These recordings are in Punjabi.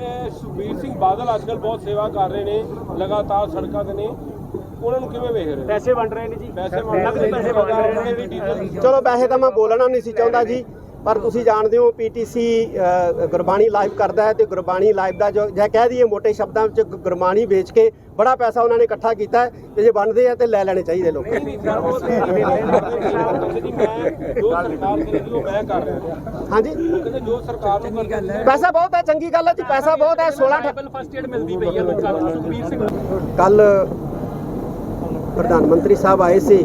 ਇਹ ਸੁਖਬੀਰ ਸਿੰਘ ਬਾਦਲ ਅੱਜਕੱਲ ਬਹੁਤ ਸੇਵਾ ਕਰ ਰਹੇ ਨੇ ਲਗਾਤਾਰ ਸੜਕਾਂ ਤੇ ਨੇ। ਉਹਨਾਂ ਨੂੰ ਕਿਵੇਂ ਵੇਖ ਰਹੇ? ਪੈਸੇ ਵੰਡ ਰਹੇ ਨੇ ਜੀ। ਪੈਸੇ ਵੰਡ ਪੈਸੇ ਰਹੇ ਨੇ। ਚਲੋ ਵੈਸੇ ਤਾਂ ਮੈਂ ਬੋਲਣਾ ਨਹੀਂ ਸੀ ਚਾਹੁੰਦਾ ਜੀ। ਪਰ ਤੁਸੀਂ ਜਾਣਦੇ ਹੋ ਪੀਟੀਸੀ ਗੁਰਬਾਣੀ ਲਾਈਵ ਕਰਦਾ ਹੈ ਤੇ ਗੁਰਬਾਣੀ ਲਾਈਵ ਦਾ ਜੋ ਜੇ ਕਹਿ ਦਈਏ ਮੋٹے ਸ਼ਬਦਾਂ ਵਿੱਚ ਗੁਰਬਾਣੀ ਵੇਚ ਕੇ ਬੜਾ ਪੈਸਾ ਉਹਨਾਂ ਨੇ ਇਕੱਠਾ ਕੀਤਾ ਹੈ ਤੇ ਜੇ ਬਣਦੇ ਆ ਤੇ ਲੈ ਲੈਣੇ ਚਾਹੀਦੇ ਲੋਕ। ਨਹੀਂ ਸਰ ਉਹ ਤੇ ਕਹਿੰਦੇ ਮੈਂ ਜੋ ਸਰਕਾਰ ਕਰੇਗੀ ਉਹ ਮੈਂ ਕਰ ਰਿਹਾ। ਹਾਂਜੀ? ਉਹ ਕਹਿੰਦੇ ਜੋ ਸਰਕਾਰ ਨੂੰ ਕਰਨੀ। ਪੈਸਾ ਬਹੁਤ ਹੈ ਚੰਗੀ ਗੱਲ ਹੈ ਜੀ ਪੈਸਾ ਬਹੁਤ ਹੈ 16 ਡਬਲ ਫਸਟ ਏਡ ਮਿਲਦੀ ਪਈ ਹੈ। ਲੋਕਾਂ ਨੂੰ ਸੁਖਬੀਰ ਸਿੰਘ ਕੱਲ ਪ੍ਰਧਾਨ ਮੰਤਰੀ ਸਾਹਿਬ ਆਏ ਸੀ।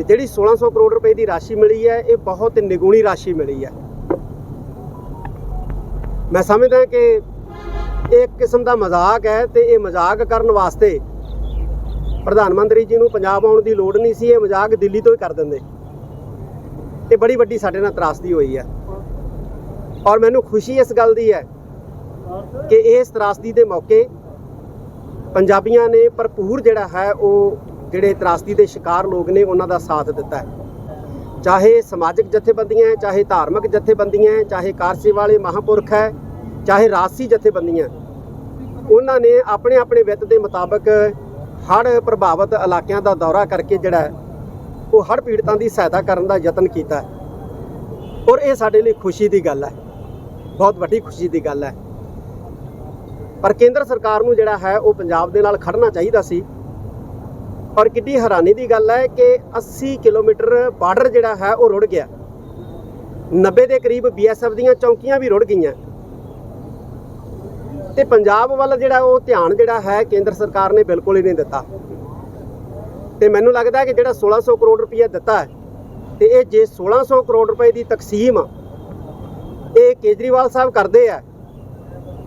ਤੇ ਜਿਹੜੀ 1600 ਕਰੋੜ ਰੁਪਏ ਦੀ ਰਾਸ਼ੀ ਮਿਲੀ ਹੈ, ਇਹ ਬਹੁਤ ਨਿਗੂਣੀ ਰਾਸ਼ੀ ਮਿਲੀ ਹੈ। ਮੈਂ ਸਮਝਦਾ ਕਿ ਇਹ ਇੱਕ ਕਿਸਮ ਦਾ ਮਜ਼ਾਕ ਹੈ ਤੇ ਇਹ ਮਜ਼ਾਕ ਕਰਨ ਵਾਸਤੇ ਪ੍ਰਧਾਨ ਮੰਤਰੀ ਜੀ ਨੂੰ ਪੰਜਾਬ ਆਉਣ ਦੀ ਲੋੜ ਨਹੀਂ ਸੀ, ਇਹ ਮਜ਼ਾਕ ਦਿੱਲੀ ਤੋਂ ਹੀ ਕਰ ਦਿੰਦੇ। ਇਹ ਬੜੀ ਵੱਡੀ ਸਾਡੇ ਨਾਲ ਤਰਾਸਦੀ ਹੋਈ ਹੈ। ਔਰ ਮੈਨੂੰ ਖੁਸ਼ੀ ਇਸ ਗੱਲ ਦੀ ਹੈ ਕਿ ਇਸ ਤਰਾਸਦੀ ਦੇ ਮੌਕੇ ਪੰਜਾਬੀਆਂ ਨੇ ਭਰਪੂਰ ਜਿਹੜਾ ਹੈ, ਉਹ ਜਿਹੜੇ ਤਰਾਸਦੀ ਦੇ ਸ਼ਿਕਾਰ ਲੋਕ ਨੇ ਉਹਨਾਂ ਦਾ ਸਾਥ ਦਿੱਤਾ ਹੈ। ਚਾਹੇ ਸਮਾਜਿਕ ਜਥੇਬੰਦੀਆਂ ਹੈ, ਚਾਹੇ ਧਾਰਮਿਕ ਜਥੇਬੰਦੀਆਂ ਹੈ, ਚਾਹੇ ਕਾਰਸੇ ਵਾਲੇ ਮਹਾਪੁਰਖ ਹੈ ਚਾਹੇ ਰਾਜਸੀ ਜਥੇਬੰਦੀਆਂ ਉਹਨਾਂ ਨੇ ਆਪਣੇ ਆਪਣੇ ਵਿੱਤ ਦੇ ਮੁਤਾਬਕ ਹੜ੍ਹ ਪ੍ਰਭਾਵਿਤ ਇਲਾਕਿਆਂ ਦਾ ਦੌਰਾ ਕਰਕੇ ਜਿਹੜਾ ਉਹ ਹੜ੍ਹ ਪੀੜਤਾਂ ਦੀ ਸਹਾਇਤਾ ਕਰਨ ਦਾ ਯਤਨ ਕੀਤਾ ਔਰ ਇਹ ਸਾਡੇ ਲਈ ਖੁਸ਼ੀ ਦੀ ਗੱਲ ਹੈ। ਬਹੁਤ ਵੱਡੀ ਖੁਸ਼ੀ ਦੀ ਗੱਲ ਹੈ। ਪਰ ਕੇਂਦਰ ਸਰਕਾਰ ਨੂੰ ਜਿਹੜਾ ਹੈ ਉਹ ਪੰਜਾਬ ਦੇ ਨਾਲ ਖੜਨਾ ਚਾਹੀਦਾ ਸੀ। ਔਰ ਕਿੱਡੀ ਹੈਰਾਨੀ ਦੀ ਗੱਲ ਹੈ ਕਿ 80 ਕਿਲੋਮੀਟਰ ਬਾਰਡਰ ਜਿਹੜਾ ਹੈ ਉਹ ਰੁੜ ਗਿਆ। 90 ਦੇ ਕਰੀਬ ਬੀਐਸਐਫ ਦੀਆਂ ਚੌਂਕੀਆਂ ਵੀ ਰੁੜ ਗਈਆਂ। ਤੇ ਪੰਜਾਬ ਵੱਲ ਜਿਹੜਾ ਉਹ ਧਿਆਨ ਜਿਹੜਾ ਹੈ ਕੇਂਦਰ ਸਰਕਾਰ ਨੇ ਬਿਲਕੁਲ ਹੀ ਨਹੀਂ ਦਿੱਤਾ। ਤੇ ਮੈਨੂੰ ਲੱਗਦਾ ਕਿ ਜਿਹੜਾ 1600 ਕਰੋੜ ਰੁਪਏ ਦਿੱਤਾ ਹੈ, ਤੇ ਇਹ ਜੇ 1600 ਕਰੋੜ ਰੁਪਏ ਦੀ ਤਕਸੀਮ ਇਹ ਕੇਜਰੀਵਾਲ ਸਾਹਿਬ ਕਰਦੇ ਆ,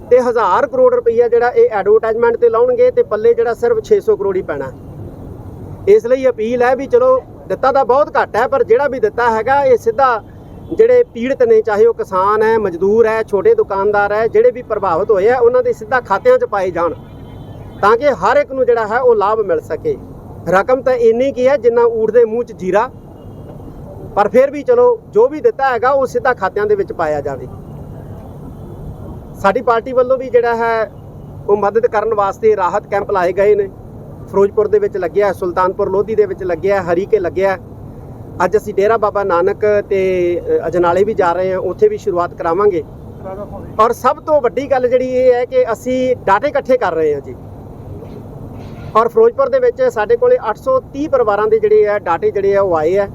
ਤੇ 1000 ਕਰੋੜ ਰੁਪਈਆ ਜਿਹੜਾ ਇਹ ਐਡਵਰਟਾਈਜ਼ਮੈਂਟ ਤੇ ਲਾਉਣਗੇ ਤੇ ਪੱਲੇ ਜਿਹੜਾ ਸਿਰਫ 600 ਕਰੋੜ ਹੀ ਪੈਣਾ। ਇਸ ਲਈ ਅਪੀਲ ਹੈ ਵੀ ਚਲੋ ਦਿੱਤਾ ਤਾਂ ਬਹੁਤ ਘੱਟ ਹੈ, ਪਰ ਜਿਹੜਾ ਵੀ ਦਿੱਤਾ ਹੈਗਾ, ਇਹ ਸਿੱਧਾ ਜਿਹੜੇ ਪੀੜਤ ਨੇ, ਚਾਹੇ ਉਹ ਕਿਸਾਨ ਹੈ, ਮਜ਼ਦੂਰ ਹੈ, ਛੋਟੇ ਦੁਕਾਨਦਾਰ ਹੈ, ਜਿਹੜੇ ਵੀ ਪ੍ਰਭਾਵਿਤ ਹੋਏ ਆ ਉਹਨਾਂ ਦੇ ਸਿੱਧਾ ਖਾਤਿਆਂ 'ਚ ਪਾਏ ਜਾਣ ਤਾਂ ਕਿ ਹਰ ਇੱਕ ਨੂੰ ਜਿਹੜਾ ਹੈ ਉਹ ਲਾਭ ਮਿਲ ਸਕੇ। ਰਕਮ ਤਾਂ ਇੰਨੀ ਕੀ ਹੈ ਜਿੰਨਾ ਊਠ ਦੇ ਮੂੰਹ 'ਚ ਜੀਰਾ, ਪਰ ਫਿਰ ਵੀ ਚਲੋ ਜੋ ਵੀ ਦਿੱਤਾ ਹੈਗਾ, ਉਹ ਸਿੱਧਾ ਖਾਤਿਆਂ ਦੇ ਵਿੱਚ ਪਾਇਆ ਜਾਵੇ। ਸਾਡੀ ਪਾਰਟੀ ਵੱਲੋਂ ਵੀ ਜਿਹੜਾ ਹੈ ਉਹ ਮਦਦ ਕਰਨ ਵਾਸਤੇ ਰਾਹਤ ਕੈਂਪ ਲਾਏ ਗਏ ਨੇ। ਫਿਰੋਜ਼ਪੁਰ ਦੇ ਵਿੱਚ ਲੱਗਿਆ ਸੁਲਤਾਨਪੁਰ ਲੋਧੀ ਦੇ ਵਿੱਚ ਲੱਗਿਆ ਹੈ, ਹਰੀਕੇ ਲੱਗਿਆ। ਅੱਜ ਅਸੀਂ ਡੇਰਾ ਬਾਬਾ ਨਾਨਕ ਤੇ ਅਜਨਾਲੇ ਵੀ ਜਾ ਰਹੇ ਹਾਂ ਉੱਥੇ ਵੀ ਸ਼ੁਰੂਆਤ ਕਰਾਵਾਂਗੇ। ਔਰ ਸਭ ਤੋਂ ਵੱਡੀ ਗੱਲ ਜਿਹੜੀ ਇਹ ਹੈ ਕਿ ਅਸੀਂ ਡਾਟੇ ਇਕੱਠੇ ਕਰ ਰਹੇ ਹਾਂ ਜੀ। ਔਰ ਫਿਰੋਜ਼ਪੁਰ ਦੇ ਵਿੱਚ ਸਾਡੇ ਕੋਲੇ 830 ਪਰਿਵਾਰਾਂ ਦੇ ਜਿਹੜੇ ਆ ਡਾਟੇ ਜਿਹੜੇ ਆ ਉਹ ਆਏ ਆ।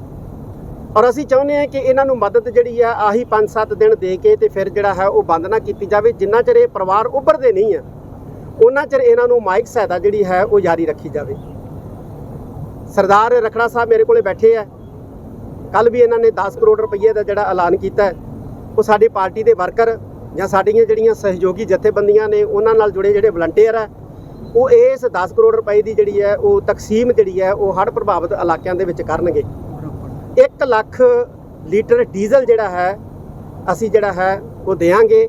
ਔਰ ਅਸੀਂ ਚਾਹੁੰਦੇ ਹਾਂ ਕਿ ਇਹਨਾਂ ਨੂੰ ਮਦਦ ਜਿਹੜੀ ਆ ਆਹੀ 5-7 ਦਿਨ ਦੇ ਕੇ ਤੇ ਫਿਰ ਜਿਹੜਾ ਹੈ ਉਹ ਬੰਦ ਨਾ ਕੀਤੀ ਜਾਵੇ। ਜਿੰਨਾ ਚਿਰ ਇਹ ਪਰਿਵਾਰ ਉੱਭਰਦੇ ਨਹੀਂ ਆ ਉਹਨਾਂ ਚਿਰ ਇਹਨਾਂ ਨੂੰ ਮਾਈਕ ਸਹਾਇਤਾ ਜਿਹੜੀ ਹੈ ਉਹ ਜਾਰੀ ਰੱਖੀ ਜਾਵੇ। ਸਰਦਾਰ ਰਖੜਾ ਸਾਹਿਬ ਮੇਰੇ ਕੋਲੇ ਬੈਠੇ ਆ। ਕੱਲ ਵੀ ਇਹਨਾਂ ਨੇ 10 ਕਰੋੜ ਰੁਪਏ ਦਾ ਜਿਹੜਾ ਐਲਾਨ ਕੀਤਾ ਉਹ ਸਾਡੀ ਪਾਰਟੀ ਦੇ ਵਰਕਰ ਜਾਂ ਸਾਡੀਆਂ ਜਿਹੜੀਆਂ ਸਹਿਯੋਗੀ ਜਥੇਬੰਦੀਆਂ ਨੇ, ਉਹਨਾਂ ਨਾਲ ਜੁੜੇ ਜਿਹੜੇ ਵਲੰਟੀਅਰ ਆ, ਉਹ ਇਸ 10 ਕਰੋੜ ਰੁਪਏ ਦੀ ਜਿਹੜੀ ਹੈ, ਉਹ ਤਕਸੀਮ ਜਿਹੜੀ ਹੈ, ਉਹ ਹੜ੍ਹ ਪ੍ਰਭਾਵਿਤ ਇਲਾਕਿਆਂ ਦੇ ਵਿੱਚ ਕਰਨਗੇ। 1 ਲੱਖ ਲੀਟਰ ਡੀਜ਼ਲ ਜਿਹੜਾ ਹੈ, ਅਸੀਂ ਜਿਹੜਾ ਹੈ, ਉਹ ਦੇਵਾਂਗੇ।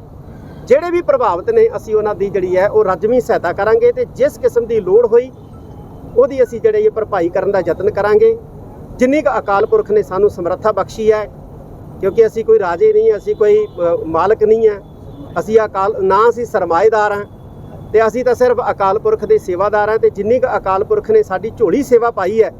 ਜਿਹੜੇ ਵੀ ਪ੍ਰਭਾਵਿਤ ਨੇ, ਅਸੀਂ ਉਹਨਾਂ ਦੀ ਜਿਹੜੀ ਹੈ, ਉਹ ਰੱਜਵੀਂ ਸਹਾਇਤਾ ਕਰਾਂਗੇ ਤੇ ਜਿਸ ਕਿਸਮ ਦੀ ਲੋੜ ਹੋਈ, ਉਹਦੀ ਅਸੀਂ ਜਿਹੜੇ ਇਹ ਭਰਪਾਈ ਕਰਨ ਦਾ ਯਤਨ ਕਰਾਂਗੇ। ਜਿੰਨੀ ਕੁ ਅਕਾਲ ਪੁਰਖ ਨੇ ਸਾਨੂੰ ਸਮਰੱਥਾ ਬਖਸ਼ੀ ਹੈ, ਕਿਉਂਕਿ ਅਸੀਂ ਕੋਈ ਰਾਜੇ ਨਹੀਂ ਅਸੀਂ ਕੋਈ ਮਾਲਕ ਨਹੀਂ ਹੈ। ਅਸੀਂ ਅਕਾਲ, ਨਾ ਅਸੀਂ ਸਰਮਾਏਦਾਰ ਹਾਂ ਤੇ ਅਸੀਂ ਤਾਂ ਸਿਰਫ ਅਕਾਲ ਪੁਰਖ ਦੇ ਸੇਵਾਦਾਰ ਹਾਂ ਤੇ ਜਿੰਨੀ ਕੁ ਅਕਾਲ ਪੁਰਖ ਨੇ ਸਾਡੀ ਝੋਲੀ ਸੇਵਾ ਪਾਈ ਹੈ,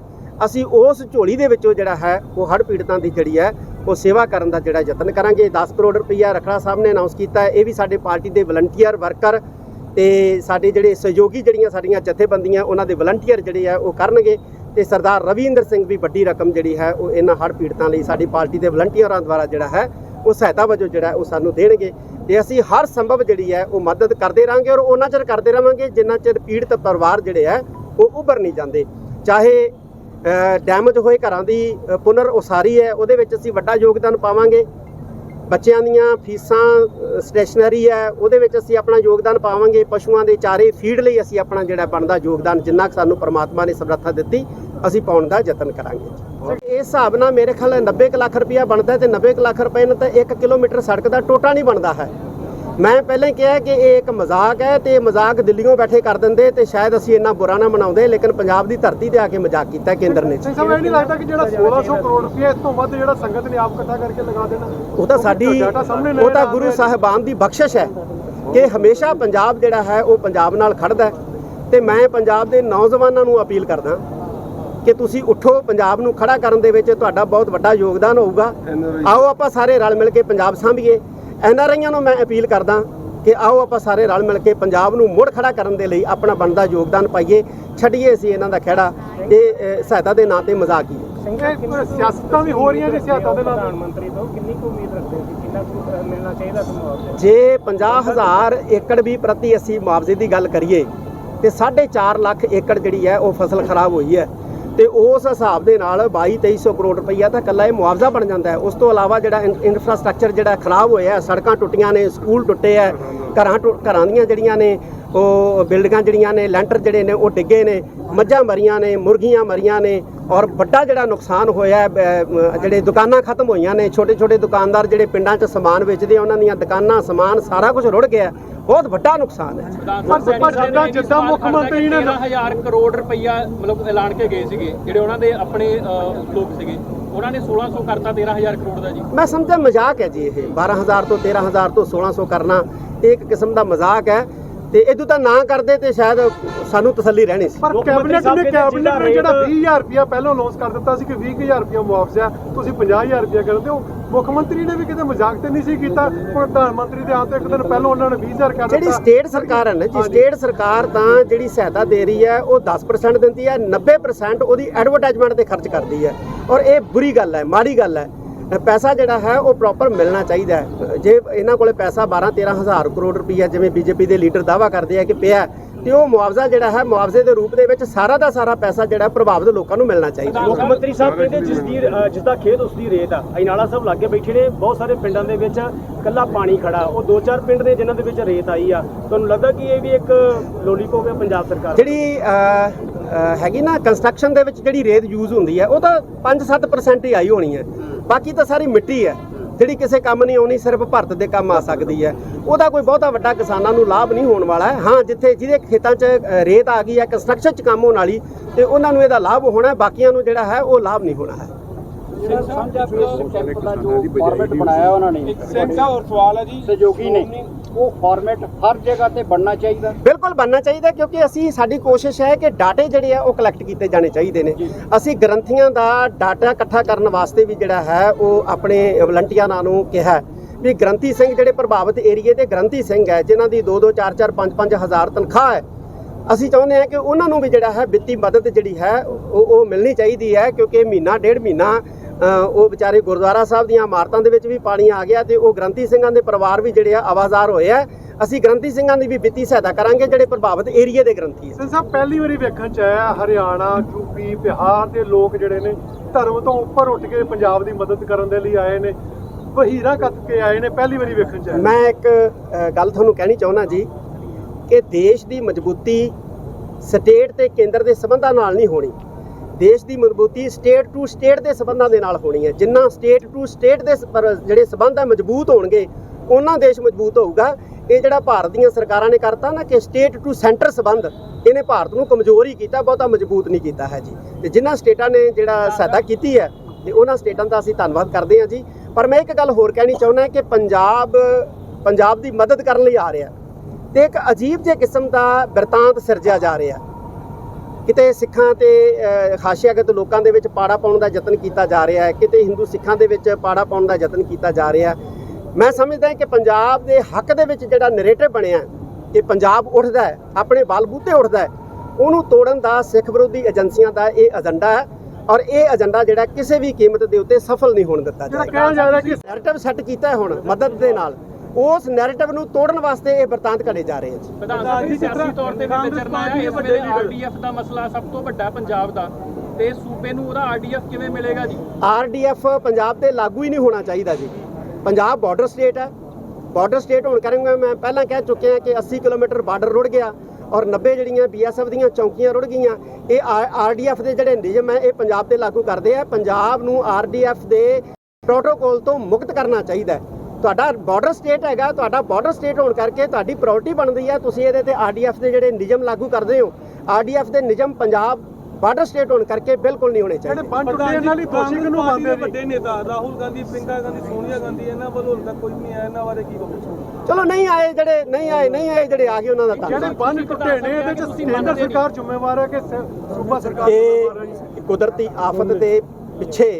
ਅਸੀਂ ਉਸ ਝੋਲੀ ਦੇ ਵਿੱਚੋਂ ਜਿਹੜਾ ਹੈ, ਉਹ ਹੜ੍ਹ ਪੀੜਤਾਂ ਦੀ ਜਿਹੜੀ ਹੈ ਉਹ ਸੇਵਾ ਕਰਨ ਦਾ ਜਿਹੜਾ ਯਤਨ ਕਰਾਂਗੇ। 10 ਕਰੋੜ ਰੁਪਈਆ ਰਖੜਾ ਸਾਹਿਬ ਨੇ ਅਨਾਉਂਸ ਕੀਤਾ ਹੈ। ਇਹ ਵੀ ਸਾਡੇ ਪਾਰਟੀ ਦੇ ਵਲੰਟੀਅਰ ਵਰਕਰ ਤੇ ਸਾਡੇ ਜਿਹੜੇ ਸਹਿਯੋਗੀ ਜਿਹੜੀਆਂ ਸਾਡੀਆਂ ਜਥੇਬੰਦੀਆਂ, ਉਹਨਾਂ ਦੇ ਵਲੰਟੀਅਰ ਜਿਹੜੇ ਆ, ਉਹ ਕਰਨਗੇ। ਤੇ ਸਰਦਾਰ ਰਵਿੰਦਰ ਸਿੰਘ ਵੀ ਵੱਡੀ ਰਕਮ ਜਿਹੜੀ ਹੈ, ਉਹ ਇਹਨਾਂ ਹੜ੍ਹ ਪੀੜਤਾਂ ਲਈ ਸਾਡੀ ਪਾਰਟੀ ਦੇ ਵਲੰਟੀਅਰਾਂ ਦੁਆਰਾ ਜਿਹੜਾ ਹੈ, ਉਹ ਸਹਾਇਤਾ ਵਜੋਂ ਜਿਹੜਾ ਉਹ ਸਾਨੂੰ ਦੇਣਗੇ। ਤੇ ਅਸੀਂ ਹਰ ਸੰਭਵ ਜਿਹੜੀ ਹੈ, ਉਹ ਮਦਦ ਕਰਦੇ ਰਾਂਗੇ ਔਰ ਉਹਨਾਂ ਚਿਰ ਕਰਦੇ ਰਵਾਂਗੇ ਜਿੰਨਾ ਚਿਰ ਪੀੜਤ ਪਰਿਵਾਰ ਜਿਹੜੇ ਆ ਉਹ ਉੱਭਰ ਨਹੀਂ ਜਾਂਦੇ। ਚਾਹੇ ਡੈਮੇਜ ਹੋਏ ਘਰਾਂ ਦੀ ਪੁਨਰ ਉਸਾਰੀ ਹੈ, ਉਹਦੇ ਵਿੱਚ ਅਸੀਂ ਵੱਡਾ ਯੋਗਦਾਨ ਪਾਵਾਂਗੇ। ਬੱਚਿਆਂ ਦੀਆਂ ਫੀਸਾਂ ਸਟੇਸ਼ਨਰੀ ਹੈ, ਉਹਦੇ ਵਿੱਚ ਅਸੀਂ ਆਪਣਾ ਯੋਗਦਾਨ ਪਾਵਾਂਗੇ। ਪਸ਼ੂਆਂ ਦੇ ਚਾਰੇ ਫੀਡ ਲਈ ਅਸੀਂ ਆਪਣਾ ਜਿਹੜਾ ਬਣਦਾ ਯੋਗਦਾਨ, ਜਿੰਨਾ ਕੁ ਸਾਨੂੰ ਪਰਮਾਤਮਾ ਨੇ ਸਮਰੱਥਾ ਦਿੱਤੀ, ਅਸੀਂ ਪਾਉਣ ਦਾ ਯਤਨ ਕਰਾਂਗੇ। ਇਸ ਹਿਸਾਬ ਨਾਲ ਮੇਰੇ ਖਿਆਲ ਨਾਲ 90 ਕੁ ਲੱਖ ਰੁਪਇਆ ਬਣਦਾ ਹੈ ਤੇ 90 ਕੁ ਲੱਖ ਰੁਪਏ ਨਾਲ ਤਾਂ 1 ਕਿਲੋਮੀਟਰ ਸੜਕ ਦਾ ਟੋਟਾ ਨਹੀਂ ਬਣਦਾ ਹੈ। ਮੈਂ ਪਹਿਲਾਂ ਹੀ ਕਿਹਾ ਕਿ ਇਹ ਇੱਕ ਮਜ਼ਾਕ ਹੈ ਤੇ ਇਹ ਮਜ਼ਾਕ ਦਿੱਲੀੋਂ ਬੈਠੇ ਕਰ ਦਿੰਦੇ ਤੇ ਸ਼ਾਇਦ ਅਸੀਂ ਇੰਨਾ ਬੁਰਾ ਨਾ ਮਨਾਉਂਦੇ ਲੇਕਿਨ ਪੰਜਾਬ ਦੀ ਧਰਤੀ ਤੇ ਆ ਕੇ ਮਜ਼ਾਕ ਕੀਤਾ ਕੇਂਦਰ ਨੇ। ਸਿੰਘ ਸਾਹਿਬ ਇਹ ਨਹੀਂ ਲੱਗਦਾ ਕਿ ਜਿਹੜਾ 1600 ਕਰੋੜ ਰੁਪਏ ਇਸ ਤੋਂ ਵੱਧ ਜਿਹੜਾ ਸੰਗਤ ਨੇ ਆਪ ਇਕੱਠਾ ਕਰਕੇ ਲਗਾ ਦੇਣਾ? ਉਹ ਤਾਂ ਸਾਡੀ ਉਹ ਤਾਂ ਗੁਰੂ ਸਾਹਿਬਾਨ ਦੀ ਬਖਸ਼ਿਸ਼ ਹੈ ਕਿ ਹਮੇਸ਼ਾ ਪੰਜਾਬ ਜਿਹੜਾ ਹੈ ਉਹ ਪੰਜਾਬ ਨਾਲ ਖੜਦਾ ਹੈ। ਤੇ ਮੈਂ ਪੰਜਾਬ ਦੇ ਨੌਜਵਾਨਾਂ ਨੂੰ ਅਪੀਲ ਕਰਦਾ ਕਿ ਤੁਸੀਂ ਉੱਠੋ ਪੰਜਾਬ ਨੂੰ ਖੜਾ ਕਰਨ ਦੇ ਵਿੱਚ ਤੁਹਾਡਾ ਬਹੁਤ ਵੱਡਾ ਯੋਗਦਾਨ ਹੋਊਗਾ। ਆਓ ਆਪਾਂ ਸਾਰੇ ਰਲ ਮਿਲ ਕੇ ਪੰਜਾਬ ਸਾਂਭੀਏ। ਐਨਆਰਆਈਆਂ ਨੂੰ ਮੈਂ ਅਪੀਲ ਕਰਦਾ ਕਿ ਆਓ ਆਪਾਂ ਸਾਰੇ ਰਲ ਮਿਲ ਕੇ ਪੰਜਾਬ ਨੂੰ ਮੁੜ ਖੜਾ ਕਰਨ ਦੇ ਲਈ ਆਪਣਾ ਬਣਦਾ ਯੋਗਦਾਨ ਪਾਈਏ ਛੱਡੀਏ ਅਸੀਂ ਇਹਨਾਂ ਦਾ ਖਹਿੜਾ ਇਹ ਸਹਾਇਤਾ ਦੇ ਨਾਂ ਤੇ ਮਜ਼ਾਕ ਹੀ। ਸਿਆਸਤਾਂ ਵੀ ਹੋ ਰਹੀਆਂ ਜੀ ਸਿਆਸਤਾਂ ਦੇ ਨਾਲ ਮੰਤਰੀ ਤੋਂ ਕਿੰਨੀ ਕੁ ਉਮੀਦ ਰੱਖਦੇ ਹੋ ਕਿ ਕਿੰਨਾ ਕੁ ਮਿਲਣਾ ਚਾਹੀਦਾ ਤੁਹਾਨੂੰ ਮੁਆਵਜ਼ਾ ਜੇ 50000 ਏਕੜ ਵੀ ਪ੍ਰਤੀ ਅਸੀਂ ਮੁਆਵਜ਼ੇ ਦੀ ਗੱਲ ਕਰੀਏ ਤੇ 4.5 ਲੱਖ ਏਕੜ ਜਿਹੜੀ ਹੈ ਉਹ ਫਸਲ ਖਰਾਬ ਹੋਈ ਹੈ। ਤੇ ਉਸ ਹਿਸਾਬ ਦੇ ਨਾਲ 22 2300 ਕਰੋੜ ਰੁਪਈਆ ਤਾਂ ਕੱਲਾ ਇਹ ਮੁਆਵਜ਼ਾ ਬਣ ਜਾਂਦਾ ਹੈ। ਉਸ ਤੋਂ ਇਲਾਵਾ ਜਿਹੜਾ ਇਨ- ਇਨਫਰਾਸਟ੍ਰਕਚਰ ਜਿਹੜਾ ਖਰਾਬ ਹੋਇਆ ਸੜਕਾਂ ਟੁੱਟੀਆਂ ਨੇ ਸਕੂਲ ਟੁੱਟੇ ਆ ਘਰਾਂ ਟੁ- ਘਰਾਂ ਦੀਆਂ ਜਿਹੜੀਆਂ ਨੇ ਉਹ ਬਿਲਡਿੰਗਾਂ ਜਿਹੜੀਆਂ ਨੇ ਲੈਂਟਰ ਜਿਹੜੇ ਨੇ ਉਹ ਡਿੱਗੇ ਨੇ ਮੱਝਾਂ ਮਰੀਆਂ ਨੇ ਮੁਰਗੀਆਂ ਮਰੀਆਂ ਨੇ ਔਰ ਵੱਡਾ ਜਿਹੜਾ ਨੁਕਸਾਨ ਹੋਇਆ ਜਿਹੜੇ ਦੁਕਾਨਾਂ ਖਤਮ ਹੋਈਆਂ ਨੇ ਛੋਟੇ ਛੋਟੇ ਦੁਕਾਨਦਾਰ ਜਿਹੜੇ ਪਿੰਡਾਂ 'ਚ ਸਮਾਨ ਵੇਚਦੇ ਆ ਉਹਨਾਂ ਦੀਆਂ ਦੁਕਾਨਾਂ ਸਮਾਨ ਸਾਰਾ ਕੁਝ ਰੁੜ ਗਿਆ ਬਹੁਤ ਵੱਡਾ ਨੁਕਸਾਨ ਹੈ। ਪਰ- ਜਿੱਦਾਂ- ਜਿੱਦਾਂ ਮੁੱਖ ਮੰਤਰੀ ਨੇ- 13000 ਕਰੋੜ ਰੁਪਈਆ ਮਤਲਬ ਐਲਾਨ ਕੇ ਗਏ ਸੀਗੇ ਜਿਹੜੇ ਉਹਨਾਂ ਦੇ ਆਪਣੇ ਲੋਕ ਸੀਗੇ। ਉਹਨਾਂ ਨੇ 1600 ਕਰਤਾ 13000 ਕਰੋੜ ਦਾ ਜੀ। ਮੈਂ ਸਮਝਿਆ ਮਜ਼ਾਕ ਹੈ ਜੀ ਇਹ। 12000 ਤੋਂ 13000 ਤੋਂ 1600 ਕਰਨਾ ਇਹ ਇੱਕ ਕਿਸਮ ਦਾ ਮਜ਼ਾਕ ਹੈ। ਤੇ ਇਦੋਂ ਤਾਂ ਨਾ ਕਰਦੇ ਤੇ ਸ਼ਾਇਦ ਸਾਨੂੰ ਤਸੱਲੀ ਰਹਿਣੀ ਸੀ। ਪਰ ਕੈਬਨਿਟ ਨੇ ਕੈਬਨਿਟ ਨੇ ਜਿਹੜਾ ਜਿਹੜਾ ਰੇਟ- 20000 ਰੁਪਇਆ ਪਹਿਲਾਂ ਅਨਾਉਂਸ ਕਰ ਦਿੱਤਾ ਸੀ ਕਿ 20000 ਰੁਪਇਆ ਮੁਆਵਜ਼ਾ ਤੁਸੀਂ 50000 ਰੁਪਇਆ ਕਰਦੇ ਹੋ। ਮੁੱਖ ਮੰਤਰੀ ਨੇ ਵੀ ਕਿਤੇ ਮਜ਼ਾਕ ਤੇ ਨਹੀਂ ਸੀ ਕੀਤਾ। ਪ੍ਰਧਾਨ ਮੰਤਰੀ ਦੇ ਆਉਣ ਤੋਂ ਇੱਕ ਦਿਨ ਪਹਿਲਾਂ ਉਹਨਾਂ ਨੇ 20000 ਕਰ ਜਿਹੜੀ ਦਿੱਤਾ। ਸਟੇਟ ਸਰਕਾਰ ਹੈ ਨਾ ਜੀ ਸਟੇਟ ਸਰਕਾਰ ਤਾਂ ਜਿਹੜੀ ਸਹਾਇਤਾ ਦੇ ਰਹੀ ਹੈ ਉਹ 10% ਦਿੰਦੀ ਹੈ 90% ਉਹਦੀ ਐਡਵਰਟਾਈਜ਼ਮੈਂਟ ਤੇ ਖਰਚ ਕਰਦੀ ਹੈ। ਔਰ ਇਹ ਬੁਰੀ ਗੱਲ ਹੈ ਮਾੜੀ ਗੱਲ ਹੈ। ਪੈਸਾ ਜਿਹੜਾ ਹੈ ਉਹ ਪ੍ਰੋਪਰ ਮਿਲਣਾ ਚਾਹੀਦਾ ਹੈ। ਜੇ ਇਹਨਾਂ ਕੋਲੇ ਪੈਸਾ 12 13000 ਕਰੋੜ ਰੁਪਈਆ ਜਿਵੇਂ ਬੀਜੇਪੀ ਦੇ ਲੀਡਰ ਦਾਵਾ ਕਰਦੇ ਆ ਕਿ ਪਿਆ ਤੇ ਉਹ ਮੁਆਵਜ਼ਾ ਜਿਹੜਾ ਹੈ ਮੁਆਵਜ਼ੇ ਦੇ ਰੂਪ ਦੇ ਵਿੱਚ ਸਾਰਾ ਦਾ ਸਾਰਾ ਪੈਸਾ ਜਿਹੜਾ ਪ੍ਰਭਾਵਿਤ ਲੋਕਾਂ ਨੂੰ ਮਿਲਣਾ ਚਾਹੀਦਾ ਮੁੱਖ ਮੰਤਰੀ ਸਾਹਿਬ ਕਹਿੰਦੇ ਜਿਸ ਦੀ ਜਿਸ ਦਾ ਖੇਤ ਉਸ ਦੀ ਰੇਤ ਆ। ਅਜਨਾਲਾ ਸਾਹਿਬ ਲਾਗੇ ਬੈਠੇ ਨੇ ਬਹੁਤ ਸਾਰੇ ਪਿੰਡਾਂ ਦੇ ਵਿੱਚ ਕੱਲਾ ਪਾਣੀ ਖੜਾ। ਉਹ ਦੋ ਚਾਰ ਪਿੰਡ ਨੇ ਜਿਨ੍ਹਾਂ ਦੇ ਵਿੱਚ ਰੇਤ ਆਈ ਆ। ਤੁਹਾਨੂੰ ਲੱਗਦਾ ਕਿ ਇਹ ਵੀ ਇੱਕ ਲੋਲੀਪੋਪ ਹੈ ਪੰਜਾਬ ਸਰਕਾਰ? ਜਿਹੜੀ ਹੈਗੀ ਨਾ ਕੰਸਟਰਕਸ਼ਨ ਦੇ ਵਿੱਚ ਜਿਹੜੀ ਰੇਤ ਯੂਜ਼ ਹੁੰਦੀ ਹੈ ਉਹ ਤਾਂ 5-7% ਹੀ ਆਈ ਹੋਣੀ ਹੈ। ਬਾਕੀ ਤਾਂ ਸਾਰੀ ਮਿੱਟੀ ਹੈ। ਜਿਹੜੀ ਕਿਸੇ ਕੰਮ ਨਹੀਂ ਆਉਣੀ ਸਿਰਫ ਭਾਰਤ ਦੇ ਕੰਮ ਆ ਸਕਦੀ ਹੈ। ਉਹਦਾ ਕੋਈ ਬਹੁਤਾ ਵੱਡਾ ਕਿਸਾਨਾਂ ਨੂੰ ਲਾਭ ਨਹੀਂ ਹੋਣ ਵਾਲਾ ਹੈ। ਹਾਂ ਜਿੱਥੇ ਜਿਹਦੇ ਖੇਤਾਂ 'ਚ ਰੇਤ ਆ ਗਈ ਹੈ ਕੰਸਟਰਕਸ਼ਨ 'ਚ ਕੰਮ ਹੋਣ ਵਾਲੀ ਤੇ ਉਹਨਾਂ ਨੂੰ ਇਹਦਾ ਲਾਭ ਹੋਣਾ ਹੈ, ਬਾਕੀਆਂ ਨੂੰ ਜਿਹੜਾ ਹੈ ਉਹ ਲਾਭ ਨਹੀਂ ਹੋਣਾ ਹੈ। ਫਾਰਮੈਟ ਬਣਾਇਆ ਉਹਨਾਂ ਨੇ ਸਿੰਘ ਸਾਹਿਬ ਹੋਰ ਸਵਾਲ ਹੈ ਜੀ ਸਹਿਯੋਗੀ ਨੇ। ਉਹ ਫਾਰਮੈਟ ਹਰ ਜਗ੍ਹਾ ਤੇ ਬਣਨਾ ਚਾਹੀਦਾ। ਬਿਲਕੁਲ ਬਣਨਾ ਚਾਹੀਦਾ ਕਿਉਂਕਿ ਅਸੀਂ ਸਾਡੀ ਕੋਸ਼ਿਸ਼ ਹੈ ਕਿ ਡਾਟੇ ਜਿਹੜੇ ਆ ਉਹ ਕਲੈਕਟ ਕੀਤੇ ਜਾਣੇ ਚਾਹੀਦੇ ਨੇ। ਅਸੀਂ ਗ੍ਰੰਥੀਆਂ ਦਾ ਡਾਟਾ ਇਕੱਠਾ ਕਰਨ ਵਾਸਤੇ ਵੀ ਜਿਹੜਾ ਹੈ ਉਹ ਆਪਣੇ ਵਲੰਟੀਅਰਾਂ ਨੂੰ ਕਿਹਾ ਵੀ ਗ੍ਰੰਥੀ ਸਿੰਘ ਜਿਹੜੇ ਪ੍ਰਭਾਵਿਤ ਏਰੀਏ ਦੇ ਗ੍ਰੰਥੀ ਸਿੰਘ ਹੈ ਜਿਨ੍ਹਾਂ ਦੀ 2 2 4 4 5 5 ਹਜ਼ਾਰ ਤਨਖਾਹ ਹੈ ਅਸੀਂ ਚਾਹੁੰਦੇ ਹਾਂ ਕਿ ਉਹਨਾਂ ਨੂੰ ਵੀ ਜਿਹੜਾ ਹੈ ਵਿੱਤੀ ਮਦਦ ਜਿਹੜੀ ਹੈ ਉਹ ਉਹ ਮਿਲਣੀ ਚਾਹੀਦੀ ਹੈ ਕਿਉਂਕਿ ਮਹੀਨਾ ਡੇਢ ਮਹੀਨਾ ਉਹ ਵਿਚਾਰੇ ਗੁਰਦੁਆਰਾ ਸਾਹਿਬ ਦੀਆਂ ਇਮਾਰਤਾਂ ਦੇ ਵਿੱਚ ਵੀ ਪਾਣੀ ਆ ਗਿਆ ਤੇ ਉਹ ਗ੍ਰੰਥੀ ਸਿੰਘਾਂ ਦੇ ਪਰਿਵਾਰ ਵੀ ਜਿਹੜੇ ਆ ਆਵਾਜ਼ਾਰ ਹੋਏ ਆ। ਅਸੀਂ ਗ੍ਰੰਥੀ ਸਿੰਘਾਂ ਦੀ ਵੀ ਵਿੱਤੀ ਸਹਾਇਤਾ ਕਰਾਂਗੇ ਜਿਹੜੇ ਪ੍ਰਭਾਵਿਤ ਏਰੀਏ ਦੇ ਗ੍ਰੰਥੀ ਸਿੰਘ ਸਾਹਿਬ ਪਹਿਲੀ ਵਾਰੀ ਵੇਖਣ ਚ ਆਇਆ ਹਰਿਆਣਾ ਯੂਪੀ ਬਿਹਾਰ ਦੇ ਲੋਕ ਜਿਹੜੇ ਨੇ ਧਰਮ ਤੋਂ ਉੱਪਰ ਉੱਠ ਕੇ ਪੰਜਾਬ ਦੀ ਮਦਦ ਕਰਨ ਦੇ ਲਈ ਆਏ ਨੇ ਵਹੀਰਾਂ ਕੱਤ ਕੇ ਆਏ ਨੇ ਪਹਿਲੀ ਵਾਰੀ ਵੇਖਣ ਚ ਆਇਆ। ਮੈਂ ਇੱਕ ਗੱਲ ਤੁਹਾਨੂੰ ਕਹਿਣੀ ਚਾਹੁੰਦਾ ਜੀ ਕਿ ਦੇਸ਼ ਦੀ ਮਜ਼ਬੂਤੀ ਸਟੇਟ ਤੇ ਕੇਂਦਰ ਦੇ ਸਬੰਧਾਂ ਨਾਲ ਨਹੀਂ ਹੋਣੀ। ਦੇਸ਼ ਦੀ ਮਜ਼ਬੂਤੀ ਸਟੇਟ ਟੂ ਸਟੇਟ ਦੇ ਸਬੰਧਾਂ ਦੇ ਨਾਲ ਹੋਣੀ ਹੈ। ਜਿੰਨਾ ਸਟੇਟ ਟੂ ਸਟੇਟ ਦੇ ਜਿਹੜੇ ਸਬੰਧ ਹੈ ਮਜ਼ਬੂਤ ਹੋਣਗੇ, ਉਹਨਾਂ ਦੇਸ਼ ਮਜ਼ਬੂਤ ਹੋਊਗਾ। ਇਹ ਜਿਹੜਾ ਭਾਰਤ ਦੀਆਂ ਸਰਕਾਰਾਂ ਨੇ ਕਰਤਾ ਨਾ ਕਿ ਸਟੇਟ ਟੂ ਸੈਂਟਰ ਸੰਬੰਧ, ਇਹਨੇ ਭਾਰਤ ਨੂੰ ਕਮਜ਼ੋਰ ਹੀ ਕੀਤਾ, ਬਹੁਤਾ ਮਜ਼ਬੂਤ ਨਹੀਂ ਕੀਤਾ ਹੈ ਜੀ। ਤੇ ਜਿਨ੍ਹਾਂ ਸਟੇਟਾਂ ਨੇ ਜਿਹੜਾ ਸਹਾਇਤਾ ਕੀਤੀ ਹੈ, ਤੇ ਉਹਨਾਂ ਸਟੇਟਾਂ ਦਾ ਅਸੀਂ ਧੰਨਵਾਦ ਕਰਦੇ ਹਾਂ ਜੀ। ਪਰ ਮੈਂ ਇੱਕ ਗੱਲ ਹੋਰ ਕਹਿਣੀ ਚਾਹੁੰਦਾ ਕਿ ਪੰਜਾਬ ਪੰਜਾਬ ਦੀ ਮਦਦ ਕਰਨ ਲਈ ਆ ਰਿਹਾ। ਤੇ ਇੱਕ ਅਜੀਬ ਜਿਹੇ ਕਿਸਮ ਦਾ ਬਿਰਤਾਂਤ ਸਿਰਜਿਆ ਜਾ ਰਿਹਾ। ਕਿਤੇ ਸਿੱਖਾਂ ਤੇ ਖਾਸੀਆਗਤ ਲੋਕਾਂ ਦੇ ਵਿੱਚ ਪਾੜਾ ਪਾਉਣ ਦਾ ਯਤਨ ਕੀਤਾ ਜਾ ਰਿਹਾ ਹੈ ਕਿਤੇ ਹਿੰਦੂ ਸਿੱਖਾਂ ਦੇ ਵਿੱਚ ਪਾੜਾ ਪਾਉਣ ਦਾ ਯਤਨ ਕੀਤਾ ਜਾ ਰਿਹਾ ਮੈਂ ਸਮਝਦਾ ਕਿ ਪੰਜਾਬ ਦੇ ਹੱਕ ਦੇ ਵਿੱਚ ਜਿਹੜਾ ਨੈਰੇਟਿਵ ਬਣਿਆ ਕਿ ਪੰਜਾਬ ਉੱਠਦਾ ਹੈ ਆਪਣੇ ਬਲਬੂਤੇ ਉੱਠਦਾ ਹੈ ਉਹਨੂੰ ਤੋੜਨ ਦਾ ਸਿੱਖ ਵਿਰੋਧੀ ਏਜੰਸੀਆਂ ਦਾ ਇਹ ਏਜੰਡਾ ਹੈ ਔਰ ਇਹ ਏਜੰਡਾ ਜਿਹੜਾ ਕਿਸੇ ਵੀ ਕੀਮਤ ਦੇ ਉੱਤੇ ਸਫਲ ਨਹੀਂ ਹੋਣ ਦਿੱਤਾ ਜਾ ਰਿਹਾ। ਨੈਰੇਟਿਵ ਸੈੱਟ ਕੀਤਾ ਹੈ ਹੁਣ ਮਦਦ ਦੇ ਨਾਲ। ਉਸ ਨੈਰੇਟਿਵ ਨੂੰ ਤੋੜਨ ਵਾਸਤੇ ਇਹ ਬਿਰਤਾਂਤ ਘੜੇ ਜਾ ਰਹੇ ਹਨ। ਜੀ ਪ੍ਰਧਾਨ ਸਾਹਿਬ ਜੀ ਸਿਆਸੀ ਤੌਰ ਤੇ ਵੀ ਵਿਚਰਨਾ ਹੈ ਇਸ ਵੇਲੇ ਆਰਡੀਐਫ ਦਾ ਮਸਲਾ ਸਭ ਤੋਂ ਵੱਡਾ ਪੰਜਾਬ ਦਾ। ਤੇ ਸੂਬੇ ਨੂੰ ਉਹਦਾ ਆਰਡੀਐਫ ਕਿਵੇਂ ਮਿਲੇਗਾ ਜੀ? ਆਰਡੀਐਫ ਪੰਜਾਬ ਤੇ ਲਾਗੂ ਹੀ ਨਹੀਂ ਹੋਣਾ ਚਾਹੀਦਾ ਜੀ। ਪੰਜਾਬ ਬਾਰਡਰ ਸਟੇਟ ਹੈ। ਬਾਰਡਰ ਸਟੇਟ ਹੋਣ ਕਰਕੇ ਮੈਂ ਪਹਿਲਾਂ ਕਹਿ ਚੁੱਕਿਆ ਕਿ 80 ਕਿਲੋਮੀਟਰ ਬਾਰਡਰ ਰੁੜ ਗਿਆ ਔਰ 90 ਜਿਹੜੀਆਂ ਬੀਐਸਐਫ ਦੀਆਂ ਚੌਕੀਆਂ ਰੁੜ ਗਈਆਂ ਇਹ ਆਰਡੀਐਫ ਦੇ ਜਿਹੜੇ ਨਿਯਮ ਹੈ ਇਹ ਪੰਜਾਬ ਤੇ ਲਾਗੂ ਕਰਦੇ ਆ। ਪੰਜਾਬ ਨੂੰ ਆਰਡੀਐਫ ਦੇ ਪ੍ਰੋਟੋਕੋਲ ਤੋਂ ਮੁਕਤ ਕਰਨਾ ਚਾਹੀਦਾ ਹੈ। ਤੁਹਾਡਾ ਬਾਰਡਰ ਸਟੇਟ ਹੈਗਾ ਤੁਹਾਡਾ ਬਾਰਡਰ ਸਟੇਟ ਹੋਣ ਕਰਕੇ ਤੁਹਾਡੀ ਪ੍ਰਾਇੋਰਟੀ ਬਣਦੀ ਹੈ ਤੁਸੀਂ ਇਹਦੇ ਤੇ ਆਰਡੀਐਫ ਦੇ ਜਿਹੜੇ ਨਿਯਮ ਲਾਗੂ ਕਰਦੇ ਹੋ ਆਰਡੀਐਫ ਦੇ ਨਿਯਮ ਪੰਜਾਬ ਬਾਰਡਰ ਸਟੇਟ ਹੋਣ ਕਰਕੇ ਬਿਲਕੁਲ ਨਹੀਂ ਹੋਣੇ ਜਿਹੜੇ ਚਾਹੀਦੇ ਬੰਨ ਟੁੱਟੇ ਇਹਨਾਂ ਲਈ ਦੋਸ਼ੀ ਕਿਹਨੂੰ ਮੰਨਦੇ ਵੱਡੇ ਨੇਤਾ ਰਾਹੁਲ ਗਾਂਧੀ ਪ੍ਰਿੰਕਾ ਗਾਂਧੀ ਸੋਨੀਆ ਗਾਂਧੀ ਇਹਨਾਂ ਵੱਲੋਂ ਹੁਣ ਤੱਕ ਕੋਈ ਨਹੀਂ ਆਇਆ ਇਹਨਾਂ ਬਾਰੇ ਕੀ ਕਹੋਗੇ? ਚਲੋ ਨਹੀਂ ਆਏ ਜਿਹੜੇ ਨਹੀਂ ਆਏ ਨਹੀਂ ਆਏ ਜਿਹੜੇ ਆ ਗਏ ਉਹਨਾਂ ਦਾ ਜਿਹੜੇ ਧੰਨਵਾਦ ਬੰਨ ਟੁੱਟੇ ਨੇ ਇਹਦੇ ਚ ਕੇਂਦਰ ਸਰਕਾਰ ਜ਼ਿੰਮੇਵਾਰ ਹੈ ਕਿ ਸੂਬਾ ਸਰਕਾਰ ਜ਼ਿੰਮੇਵਾਰ ਹੈ ਕੁਦਰਤੀ ਆਫਤ ਦੇ ਪਿੱਛੇ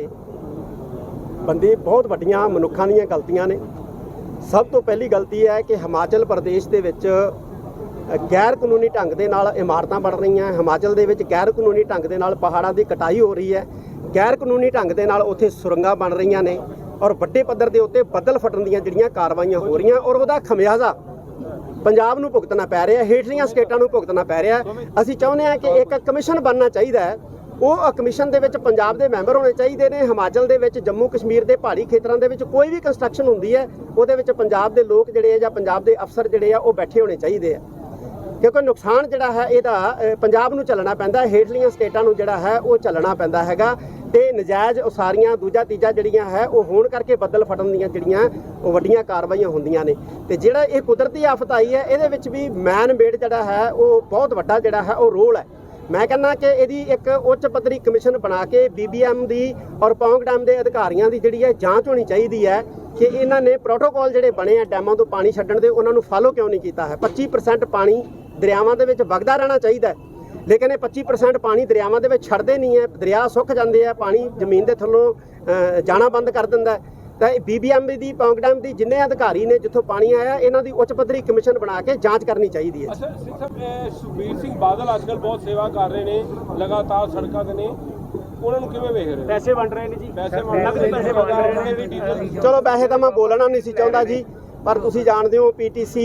ਬੰਦੇ ਬਹੁਤ ਵੱਡੀਆਂ ਮਨੁੱਖਾਂ ਦੀਆਂ ਗਲਤੀਆਂ ਨੇ। ਸਭ ਤੋਂ ਪਹਿਲੀ ਗਲਤੀ ਹੈ ਕਿ ਹਿਮਾਚਲ ਪ੍ਰਦੇਸ਼ ਦੇ ਵਿੱਚ ਗੈਰ ਕਾਨੂੰਨੀ ਢੰਗ ਦੇ ਨਾਲ ਇਮਾਰਤਾਂ ਬਣ ਰਹੀਆਂ ਹਿਮਾਚਲ ਦੇ ਵਿੱਚ ਗੈਰ ਕਾਨੂੰਨੀ ਢੰਗ ਦੇ ਨਾਲ ਪਹਾੜਾਂ ਦੀ ਕਟਾਈ ਹੋ ਰਹੀ ਹੈ। ਗੈਰ ਕਾਨੂੰਨੀ ਢੰਗ ਦੇ ਨਾਲ ਉੱਥੇ ਸੁਰੰਗਾਂ ਬਣ ਰਹੀਆਂ ਨੇ ਔਰ ਵੱਡੇ ਪੱਧਰ ਦੇ ਉੱਤੇ ਬੱਦਲ ਫਟਣ ਦੀਆਂ ਜਿਹੜੀਆਂ ਕਾਰਵਾਈਆਂ ਹੋ ਰਹੀਆਂ ਔਰ ਉਹਦਾ ਖਮਿਆਜ਼ਾ ਪੰਜਾਬ ਨੂੰ ਭੁਗਤਣਾ ਪੈ ਰਿਹਾ, ਹੇਠਲੀਆਂ ਸਟੇਟਾਂ ਨੂੰ ਭੁਗਤਣਾ ਪੈ ਰਿਹਾ। ਅਸੀਂ ਚਾਹੁੰਦੇ ਹਾਂ ਕਿ ਇੱਕ ਕਮਿਸ਼ਨ ਬਣਨਾ ਚਾਹੀਦਾ ਹੈ ਉਹ ਕਮਿਸ਼ਨ ਦੇ ਵਿੱਚ ਪੰਜਾਬ ਦੇ ਮੈਂਬਰ ਹੋਣੇ ਚਾਹੀਦੇ ਨੇ, ਹਿਮਾਚਲ ਦੇ ਵਿੱਚ, ਜੰਮੂ ਕਸ਼ਮੀਰ ਦੇ ਪਹਾੜੀ ਖੇਤਰਾਂ ਦੇ ਵਿੱਚ ਕੋਈ ਵੀ ਕੰਸਟਰਕਸ਼ਨ ਹੁੰਦੀ ਹੈ, ਉਹਦੇ ਵਿੱਚ ਪੰਜਾਬ ਦੇ ਲੋਕ ਜਿਹੜੇ ਆ ਜਾਂ ਪੰਜਾਬ ਦੇ ਅਫਸਰ ਜਿਹੜੇ ਆ ਉਹ ਬੈਠੇ ਹੋਣੇ ਚਾਹੀਦੇ ਆ। ਕਿਉਂਕਿ ਨੁਕਸਾਨ ਜਿਹੜਾ ਹੈ ਇਹਦਾ ਪੰਜਾਬ ਨੂੰ ਚੱਲਣਾ ਪੈਂਦਾ, ਹੇਠਲੀਆਂ ਸਟੇਟਾਂ ਨੂੰ ਜਿਹੜਾ ਹੈ ਉਹ ਚੱਲਣਾ ਪੈਂਦਾ ਹੈਗਾ ਤੇ ਨਜਾਇਜ਼ ਉਸਾਰੀਆਂ ਦੂਜਾ ਤੀਜਾ ਜਿਹੜੀਆਂ ਹੈ ਉਹ ਹੋਣ ਕਰਕੇ ਬੱਦਲ ਫਟਣ ਦੀਆਂ ਜਿਹੜੀਆਂ ਉਹ ਵੱਡੀਆਂ ਕਾਰਵਾਈਆਂ ਹੁੰਦੀਆਂ ਨੇ। ਤੇ ਜਿਹੜਾ ਇਹ ਕੁਦਰਤੀ ਆਫਤ ਆਈ ਹੈ, ਇਹਦੇ ਵਿੱਚ ਵੀ ਮੈਨ ਮੇਡ ਜਿਹੜਾ ਹੈ ਉਹ ਬਹੁਤ ਵੱਡਾ ਜਿਹੜਾ ਹੈ ਉਹ ਰੋਲ ਹੈ। ਮੈਂ ਕਹਿੰਦਾ ਕਿ ਇਹਦੀ ਇੱਕ ਉੱਚ ਪੱਧਰੀ ਕਮਿਸ਼ਨ ਬਣਾ ਕੇ ਬੀਬੀਐਮ ਦੀ ਔਰ ਪੌਂਗ ਡੈਮ ਦੇ ਅਧਿਕਾਰੀਆਂ ਦੀ ਜਿਹੜੀ ਹੈ ਜਾਂਚ ਹੋਣੀ ਚਾਹੀਦੀ ਹੈ ਕਿ ਇਹਨਾਂ ਨੇ ਪ੍ਰੋਟੋਕਾਲ ਜਿਹੜੇ ਬਣੇ ਆ ਡੈਮਾਂ ਤੋਂ ਪਾਣੀ ਛੱਡਣ ਦੇ, ਉਹਨਾਂ ਨੂੰ ਫਾਲੋ ਕਿਉਂ ਨਹੀਂ ਕੀਤਾ ਹੈ? 25% ਪਾਣੀ ਦਰਿਆਵਾਂ ਦੇ ਵਿੱਚ ਵਗਦਾ ਰਹਿਣਾ ਚਾਹੀਦਾ ਲੇਕਿਨ ਇਹ 25% ਪਾਣੀ ਦਰਿਆਵਾਂ ਦੇ ਵਿੱਚ ਛੱਡਦੇ ਨਹੀਂ ਹੈ, ਦਰਿਆ ਸੁੱਕ ਜਾਂਦੇ ਆ, ਪਾਣੀ ਜ਼ਮੀਨ ਦੇ ਥੱਲੋਂ ਜਾਣਾ ਬੰਦ ਕਰ ਦਿੰਦਾ ਹੈ। ਤਾਂ ਇਹ ਬੀਬੀਐਮ ਦੀ ਪੌਂਗ ਡੈਮ ਦੀ ਜਿੰਨੇ ਅਧਿਕਾਰੀ ਨੇ ਜਿੱਥੋਂ ਪਾਣੀ ਆਇਆ ਇਹਨਾਂ ਦੀ ਉੱਚ ਪੱਧਰੀ ਕਮਿਸ਼ਨ ਬਣਾ ਕੇ ਜਾਂਚ ਕਰਨੀ ਚਾਹੀਦੀ ਹੈ। ਅੱਛਾ ਸਿੰਘ ਸਾਹਿਬ ਸੁਖਬੀਰ ਸਿੰਘ ਬਾਦਲ ਅੱਜਕੱਲ ਬਹੁਤ ਸੇਵਾ ਕਰ ਰਹੇ ਨੇ ਲਗਾਤਾਰ ਸੜਕਾਂ ਤੇ ਨੇ। ਉਹਨਾਂ ਨੂੰ ਕਿਵੇਂ ਵੇਖ ਰਹੇ? ਪੈਸੇ ਵੰਡ ਰਹੇ ਨੇ ਜੀ। ਪੈਸੇ ਵੰਡ ਰਹੇ ਨੇ ਵੀ ਡੀਜ਼ਲ ਚਲੋ ਵੈਸੇ ਤਾਂ ਮੈਂ ਬੋਲਣਾ ਨਹੀਂ ਸੀ ਚਾਹੁੰਦਾ ਜੀ। ਪਰ ਤੁਸੀਂ ਜਾਣਦੇ ਹੋ ਪੀਟੀਸੀ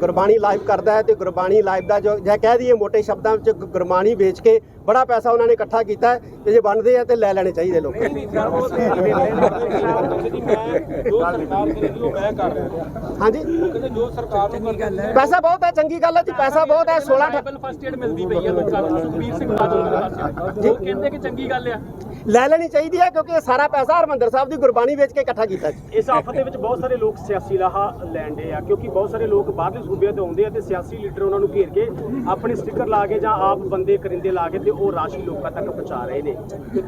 ਗੁਰਬਾਣੀ ਲਾਈਵ ਕਰਦਾ ਹੈ ਤੇ ਗੁਰਬਾਣੀ ਲਾਈਵ ਦਾ ਜੋ ਜੇ ਕਹਿ ਦਈਏ ਮੋٹے ਸ਼ਬਦਾਂ ਵਿੱਚ ਗੁਰਬਾਣੀ ਵੇਚ ਕੇ ਬੜਾ ਪੈਸਾ ਉਹਨਾਂ ਨੇ ਇਕੱਠਾ ਕੀਤਾ ਹੈ ਤੇ ਜੇ ਬਣਦੇ ਆ ਤੇ ਲੈ ਲੈਣੇ ਚਾਹੀਦੇ ਲੋਕ। ਹਾਂਜੀ? ਉਹ ਕਹਿੰਦੇ ਜੋ ਸਰਕਾਰ ਨੂੰ ਕਰਨੀ ਪੈਸਾ ਬਹੁਤ ਹੈ ਚੰਗੀ ਗੱਲ ਹੈ ਜੀ ਪੈਸਾ ਬਹੁਤ ਹੈ 16 ਅਠ- ਟ੍ਰਾਈਬਲ ਫਸਟ ਏਡ ਮਿਲਦੀ ਪਈ ਹੈ ਲੋਕਾਂ ਨੂੰ ਸੁਖਬੀਰ ਸਿੰਘ ਬਾਦਲ ਦੇ ਪਾਸੇ। ਉਹ ਕਹਿੰਦੇ ਕਿ ਚੰਗੀ ਗੱਲ ਆ। ਲੈ ਲੈਣੀ ਚਾਹੀਦੀ ਹੈ ਕਿਉਂਕਿ ਇਹ ਸਾਰਾ ਪੈਸਾ ਹਰਮੰਦਰ ਸਾਹਿਬ ਦੀ ਗੁਰਬਾਣੀ ਵੇਚ ਕੇ ਇਕੱਠਾ ਕੀਤਾ ਜੀ। ਇਸ ਆਫਤ ਦੇ ਵਿੱਚ ਬਹੁਤ ਸਾਰੇ ਲੋਕ ਸਿਆਸੀ ਲਾਹਾ ਲੈਂਦੇ ਆ, ਕਿਉਂਕਿ ਬਹੁਤ ਸਾਰੇ ਲੋਕ ਬਾਹਰਲੇ ਸੂਬਿਆਂ ਤੋਂ ਆਉਂਦੇ ਆ ਤੇ ਸਿਆਸੀ ਲੀਡਰ ਉਹਨਾਂ ਨੂੰ ਘੇਰ ਕੇ ਆਪਣੇ ਸਟicker ਲਾ ਕੇ ਜਾਂ ਆਪ ਬੰਦੇ ਕਰਿੰਦੇ ਲਾ ਕੇ ਤੇ ਉਹ ਰਾਸ਼ੀ ਲੋਕਾਂ ਤੱਕ ਪਹੁੰਚਾ ਰਹੇ ਨੇ।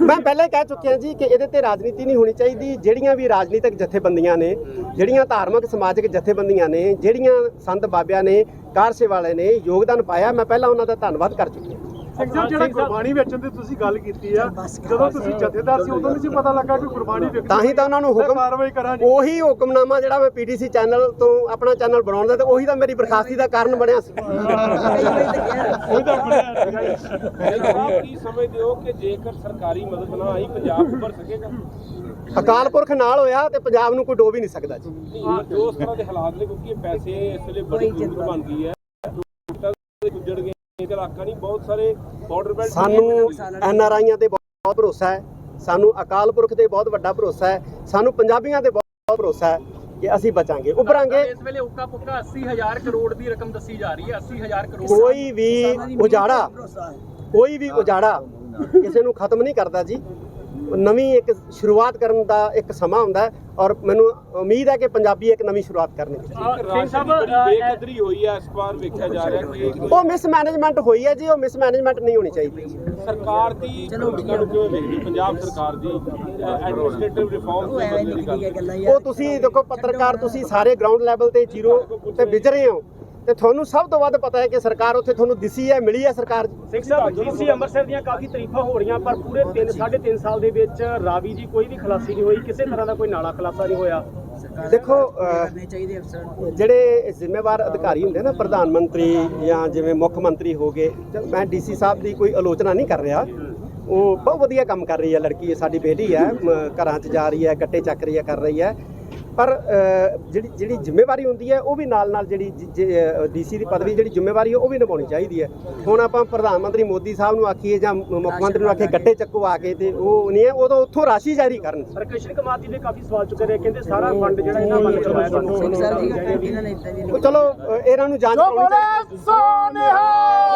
ਮੈਂ ਪਹਿਲਾਂ ਕਹਿ ਚੁੱਕਿਆ ਜੀ ਕਿ ਇਹਦੇ ਤੇ ਰਾਜਨੀਤੀ ਨਹੀਂ ਹੋਣੀ ਚਾਹੀਦੀ। ਜਿਹੜੀਆਂ ਵੀ ਰਾਜਨੀਤਿਕ ਜਥੇਬੰਦੀਆਂ ਨੇ, ਜਿਹੜੀਆਂ ਧਾਰਮਿਕ, ਸਮਾਜਿਕ ਜਥੇਬੰਦੀਆਂ ਨੇ, ਜਿਹੜੀਆਂ ਸੰਤ ਬਾਬਿਆਂ ਨੇ ਕਾਰ ਸੇਵਾ ਵਾਲੇ ਨੇ ਯੋਗਦਾਨ ਪਾਇਆ, ਮੈਂ ਪਹਿਲਾਂ ਉਹਨਾਂ ਦਾ ਧੰਨਵਾਦ ਕਰ ਚੁੱਕਿਆ। ਸਿੰਘ ਸਾਹਿਬ ਜਿਹੜਾ ਗੁਰਬਾਣੀ ਵੇਚਣ ਦੀ ਤੁਸੀਂ ਗੱਲ ਕੀਤੀ ਆ ਜਦੋਂ ਤੁਸੀਂ ਜਥੇਦਾਰ ਸੀ ਉਦੋਂ ਨਹੀਂ ਸੀ ਪਤਾ ਲੱਗਾ ਕਿ ਗੁਰਬਾਣੀ ਵੇਚਣ ਤਾਂ ਹੀ ਤਾਂ ਉਹਨਾਂ ਨੂੰ ਤੇ ਹੁਕਮ ਕਾਰਵਾਈ ਕਰਾਂ ਜੀ ਉਹੀ ਹੁਕਮਨਾਮਾ ਜਿਹੜਾ ਮੈਂ ਪੀਟੀਸੀ ਚੈਨਲ ਤੋਂ ਆਪਣਾ ਚੈਨਲ ਬਣਾਉਣ ਦਾ ਤੇ ਉਹੀ ਤਾਂ ਮੇਰੀ ਬਰਖਾਸਤੀ ਦਾ ਕਾਰਨ ਬਣਿਆ ਸੀ। ਆਪ ਕੀ ਸਮਝਦੇ ਹੋ ਕਿ ਜੇਕਰ ਸਰਕਾਰੀ ਮਦਦ ਨਾ ਆਈ ਪੰਜਾਬ ਉੱਭਰ ਸਕੇਗਾ? ਅਕਾਲ ਪੁਰਖ ਨਾਲ ਹੋਇਆ ਤੇ ਪੰਜਾਬ ਨੂੰ ਕੋਈ ਡੋਬ ਹੀ ਨਹੀਂ ਸਕਦਾ ਜੀ। ਨਹੀਂ ਜੋ ਉਸ ਤਰ੍ਹਾਂ ਦੇ ਹਾਲਾਤ ਨੇ ਕਿਉਂਕਿ ਇਹ ਪੈਸੇ ਇਸ ਵੇਲੇ ਬੜੀ ਜ਼ਰੂਰਤ ਬਣ ਗਈ ਹੈ। ਲੋਕਾਂ ਦੇ ਗੁੱਜੜ ਗਏ। ਇਹ ਇਲਾਕਾ ਨਹੀਂ ਬਹੁਤ ਸਾਰੇ ਬਾਰਡਰ ਬੈਲਟ ਸਾਨੂੰ ਐਨ ਆਰ ਆਈਆਂ ਤੇ ਬਹੁਤ ਭਰੋਸਾ ਹੈ। ਸਾਨੂੰ ਅਕਾਲ ਪੁਰਖ ਤੇ ਬਹੁਤ ਵੱਡਾ ਭਰੋਸਾ ਹੈ। ਸਾਨੂੰ ਪੰਜਾਬੀਆਂ ਤੇ ਬਹੁਤ ਭਰੋਸਾ ਹੈ ਕਿ ਅਸੀਂ ਬਚਾਂਗੇ ਉੱਭਰਾਂਗੇ। ਇਸ ਵੇਲੇ ਉੱਕਾ ਪੁੱਕਾ 80000 ਕਰੋੜ ਦੀ ਰਕਮ ਦੱਸੀ ਜਾ ਰਹੀ ਹੈ 80000 ਕਰੋੜ ਕੋਈ ਵੀ ਉਜਾੜਾ ਕੋਈ ਵੀ ਉਜਾੜਾ ਕਿਸੇ ਨੂੰ ਖਤਮ ਨਹੀਂ ਕਰਦਾ ਜੀ। ਨਵੀਂ ਇੱਕ ਸ਼ੁਰੂਆਤ ਕਰਨ ਦਾ ਇੱਕ ਸਮਾਂ ਹੁੰਦਾ ਹੈ ਔਰ ਮੈਨੂੰ ਉਮੀਦ ਹੈ ਕਿ ਪੰਜਾਬੀ ਇੱਕ ਨਵੀਂ ਸ਼ੁਰੂਆਤ ਕਰਨਗੇ ਸਿੰਘ ਸਾਹਿਬ, ਬੇਕਦਰੀ ਹੋਈ ਹੈ ਇਸ ਵਾਰ ਵੇਖਿਆ ਜਾ ਰਿਹਾ ਕਿ ਉਹ ਮਿਸਮੈਨੇਜਮੈਂਟ ਹੋਈ ਹੈ ਜੀ ਉਹ ਮਿਸਮੈਨੇਜਮੈਂਟ ਨਹੀਂ ਹੋਣੀ ਚਾਹੀਦੀ। ਸਰਕਾਰ ਦੀ ਭੂਮਿਕਾ ਨੂੰ ਕਿਵੇਂ ਵੇਖਦੇ? ਹੋ? ਪੰਜਾਬ ਸਰਕਾਰ ਦੀ ਐਡਮਿਨਿਸਟ੍ਰੇਟਿਵ ਰਿਫਾਰਮ ਦੇ ਬੰਦੇ ਦੀ ਗੱਲ ਉਹ ਤੁਸੀਂ ਦੇਖੋ ਪੱਤਰਕਾਰ ਤੁਸੀਂ ਸਾਰੇ ਗਰਾਊਂਡ ਲੈਵਲ ਤੇ ਜ਼ੀਰੋ ਤੇ ਵਿਚਰੇ ਹੋ। ਤੇ ਤੁਹਾਨੂੰ ਸਭ ਤੋਂ ਵੱਧ ਪਤਾ ਹੈ ਕਿ ਸਰਕਾਰ ਉੱਥੇ ਤੁਹਾਨੂੰ ਦਿਸੀ ਹੈ ਮਿਲੀ ਹੈ ਸਰਕਾਰ ਸਿੰਘ ਸਾਹਿਬ ਡੀਸੀ ਅੰਮ੍ਰਿਤਸਰ ਦੀਆਂ ਕਾਫੀ ਤਾਰੀਫਾਂ ਹੋ ਰਹੀਆਂ ਪਰ ਪੂਰੇ 3 3.5 ਸਾਲ ਦੇ ਵਿੱਚ ਰਾਵੀ ਦੀ ਕੋਈ ਵੀ ਖਲਾਸੀ ਨਹੀਂ ਹੋਈ ਕਿਸੇ ਤਰ੍ਹਾਂ ਦਾ ਕੋਈ ਨਾਲਾ ਖਲਾਸਾ ਨਹੀਂ ਹੋਇਆ। ਦੇਖੋ ਜਿਹੜੇ ਜ਼ਿੰਮੇਵਾਰ ਅਧਿਕਾਰੀ ਹੁੰਦੇ ਨਾ ਪ੍ਰਧਾਨ ਮੰਤਰੀ ਜਾਂ ਜਿਵੇਂ ਮੁੱਖ ਮੰਤਰੀ ਹੋ ਗਏ ਮੈਂ ਡੀਸੀ ਸਾਹਿਬ ਦੀ ਕੋਈ ਆਲੋਚਨਾ ਨਹੀਂ ਕਰ ਰਿਹਾ। ਉਹ ਬਹੁਤ ਵਧੀਆ ਕੰਮ ਕਰ ਰਹੀ ਹੈ ਲੜਕੀ ਹੈ ਸਾਡੀ ਬੇਟੀ ਹੈ ਘਰਾਂ 'ਚ ਜਾ ਰਹੀ ਹੈ ਗੱਟੇ ਚੱਕ ਰਹੀ ਹੈ ਕਰ ਰਹੀ ਹੈ। ਪਰ ਜਿਹੜੀ ਜਿਹੜੀ ਜ਼ਿੰਮੇਵਾਰੀ ਹੁੰਦੀ ਹੈ ਉਹ ਵੀ ਨਾਲ ਨਾਲ ਜਿਹੜੀ ਡੀਸੀ ਦੀ ਪਦਵੀ ਜਿਹੜੀ ਜ਼ਿੰਮੇਵਾਰੀ ਹੈ ਉਹ ਵੀ ਨਿਭਾਉਣੀ ਚਾਹੀਦੀ ਹੈ। ਹੁਣ ਆਪਾਂ ਪ੍ਰਧਾਨ ਮੰਤਰੀ ਮੋਦੀ ਸਾਹਿਬ ਨੂੰ ਆਖੀਏ ਜਾਂ ਮੁੱਖ ਮੰਤਰੀ ਨੂੰ ਆਖੀਏ ਗੱਟੇ ਚੱਕੋ ਆ ਕੇ ਤੇ ਉਹ ਨਹੀਂ ਹੈ ਉਦੋਂ ਉੱਥੋਂ ਰਾਸ਼ੀ ਜਾਰੀ ਕਰਨ। ਪਰ ਕ੍ਰਿਸ਼ਨ ਕੁਮਾਰ ਜੀ ਨੇ ਕਾਫੀ ਸਵਾਲ ਚੁੱਕੇ ਨੇ ਕਹਿੰਦੇ ਸਾਰਾ ਫੰਡ ਜਿਹੜਾ ਇਹਨਾਂ ਵੱਲ ਕਰਵਾਇਆ ਤੁਹਾਨੂੰ ਉਹ ਚਲੋ ਇਹਨਾਂ ਨੂੰ ਜਾਂਚ ਕਰਾਉਣੀ ਚਾਹੀਦੀ ਹੈ।